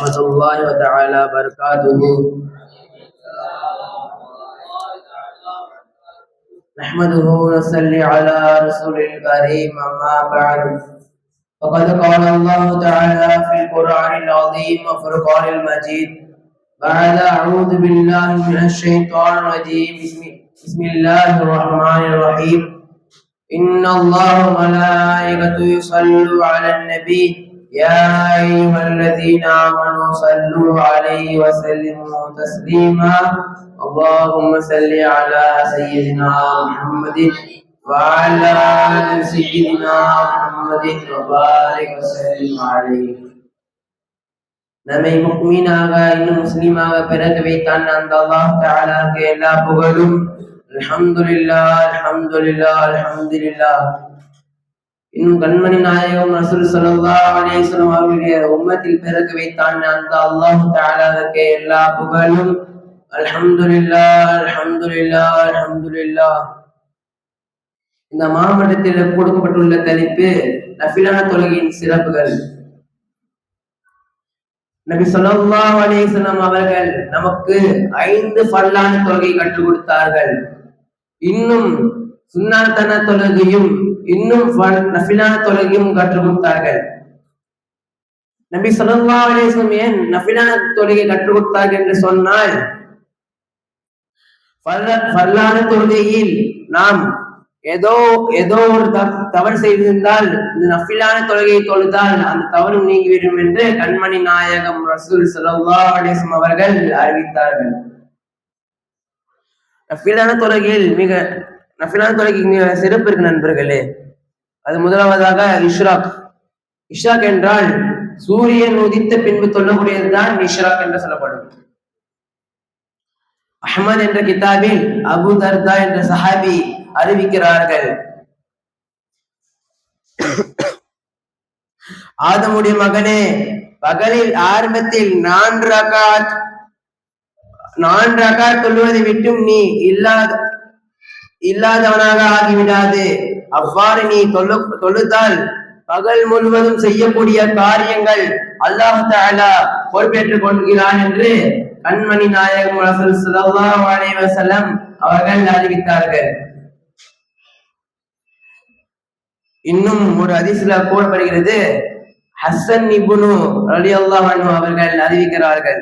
ورحمة الله وتعالى وبركاته. نحمده ونصلي على رسول الكريم أما بعد. فقد قال الله تعالى في القرآن العظيم وفرقان المجيد بعد أعوذ بالله من الشيطان الرجيم. بسم, الله الرحمن الرحيم. إن الله وملائكته يصلوا على النبي يا أيها الذين آمنوا صلوا عليه وسلموا تسليما اللهم صل على سيدنا محمد وعلى آل سيدنا محمد وبارك وسلم عليه நம்மை முக்மீனாக இன்னும் முஸ்லீமாக பிறக்க வைத்தான் அந்த அல்லாஹ் தாலாக்கு எல்லா புகழும் அல்ஹம்துலில்லா அல்ஹம்துலில்லா அல்ஹம்துலில்லா இன்னும் கண்மணி நாயகம் ரசூல் ஸல்லல்லாஹு அலைஹி அவருடைய உம்மத்தில் பிறக்க வைத்தான் அந்த அல்லாஹ் தாலாவுக்கு எல்லா புகழும். அல்ஹம்துல்லா அல்ஹம்துல்லா அல்ஹம்துலில்லா இந்த மாவட்டத்தில் கொடுக்கப்பட்டுள்ள தலைப்பு நஃபிலான தொழுகையின் சிறப்புகள். நபி சொல்லா அலைஹி அவர்கள் நமக்கு ஐந்து பல்லான தொழுகை கற்றுக் கொடுத்தார்கள். இன்னும் சுண்ணாத்தன தொழுகையும் இன்னும் நஃபிலான தொழுகையும் கற்றுக் கொடுத்தார்கள். நபி சொல்லா அலைஹி ஏன் நஃபிலான தொழுகை கற்றுக் கொடுத்தார்கள் என்று சொன்னால் பல்லான தொழுகையில் நாம் ஏதோ ஏதோ ஒரு தவறு செய்திருந்தால் இந்த நஃபிலான தொழுகையை தொழுதால் அந்த தவறும் நீங்கிவிடும் என்று கண்மணி நாயகம் ரசூல் சலவா அலிஸ்லம் அவர்கள் அறிவித்தார்கள். நஃபிலான தொழுகையில் மிக நஃபிலான தொழுகைக்கு மிக சிறப்பு இருக்கு நண்பர்களே. அது முதலாவதாக இஷ்ராக். இஷ்ராக் என்றால் சூரியன் உதித்த பின்பு சொல்லக்கூடியதுதான் இஷ்ராக் என்று சொல்லப்படும். அஹமது என்ற கிதாபில் அபு தர்தா என்ற சஹாபி அறிவிக்கிறார்கள். ஆதமுடைய மகனே பகலில் ஆரம்பத்தில் நான்கு ரகாத் நான்கு ரகாத் சொல்லுவதை விட்டும் நீ இல்லாத இல்லாதவனாக ஆகிவிடாது. அவ்வாறு நீ தொழு தொழுதால் பகல் முழுவதும் செய்யக்கூடிய காரியங்கள் அல்லாஹ் தாலா பொறுப்பேற்றுக் கொள்கிறான் என்று கண்மணி நாயகம் ரசூல் அவர்கள் அறிவித்தார்கள். இன்னும் ஒரு அதிசல கூறப்படுகிறது. ஹசன் இபுனு அலி அல்லாஹ் அவர்கள் அறிவிக்கிறார்கள்.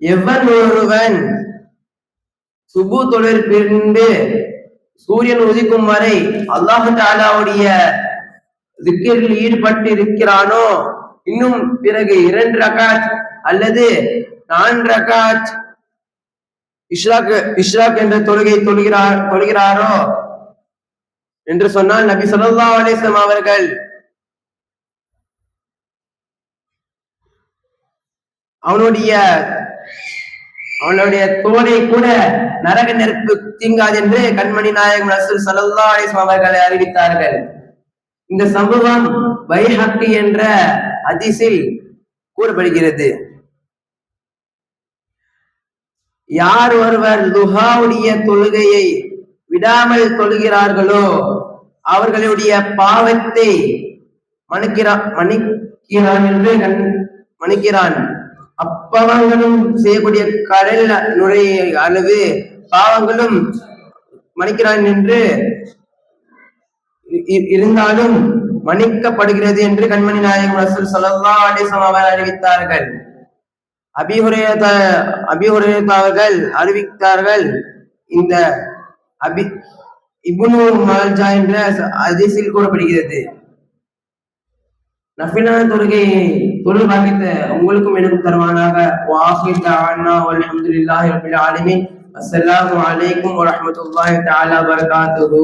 எவன் ஒருவன் சுபு தொழில் பின்பு சூரியன் உதிக்கும் வரை அல்லாஹு தாலாவுடைய திக்கிரில் ஈடுபட்டு இருக்கிறானோ இன்னும் பிறகு இரண்டு ரகாத் அல்லது நான்கு ரகாத் இஷ்ராக் இஷ்ராக் என்ற தொழுகை தொழுகிறார் தொழுகிறாரோ? என்று சொன்னால் நபி சொல்லா அலிஸ்லாம் அவர்கள் அவனுடைய அவனுடைய தோலை கூட நரக நெருப்பு தீங்காது என்று கண்மணி நாயகம் ரசூல் சல்லா அலிஸ்லாம் அவர்களை அறிவித்தார்கள். இந்த சம்பவம் வைஹக்கு என்ற அதிசில் கூறப்படுகிறது. யார் ஒருவர் துஹாவுடைய தொழுகையை விடாமல் தொழுகிறார்களோ அவர்களுடைய பாவத்தை மன்னிக்கிறான் மன்னிக்கிறான் என்று மன்னிக்கிறான். அப்பாவங்களும் செய்யக்கூடிய கடல் நுழைய அளவு பாவங்களும் மன்னிக்கிறான் என்று இருந்தாலும் மன்னிக்கப்படுகிறது என்று கண்மணி நாயகம் ரசூல் சல்லா அலிசம் அவர் அறிவித்தார்கள். அபிஹுரேத அபிஹுரேத் அவர்கள் அறிவித்தார்கள். இந்த அபி இபுனு மால்ஜா என்ற அதிசில் கூறப்படுகிறது. நஃபிலான தொழுகை இப்பொழுது பாக்கியத்தை உங்களுக்கும் எனக்கும் தருவானாக. வாஹிர் தானா அல்ஹம்துலில்லாஹி ரபில் ஆலமீன். அஸ்ஸலாமு அலைக்கும் வரஹ்மத்துல்லாஹி தஆலா வபரகாத்துஹு.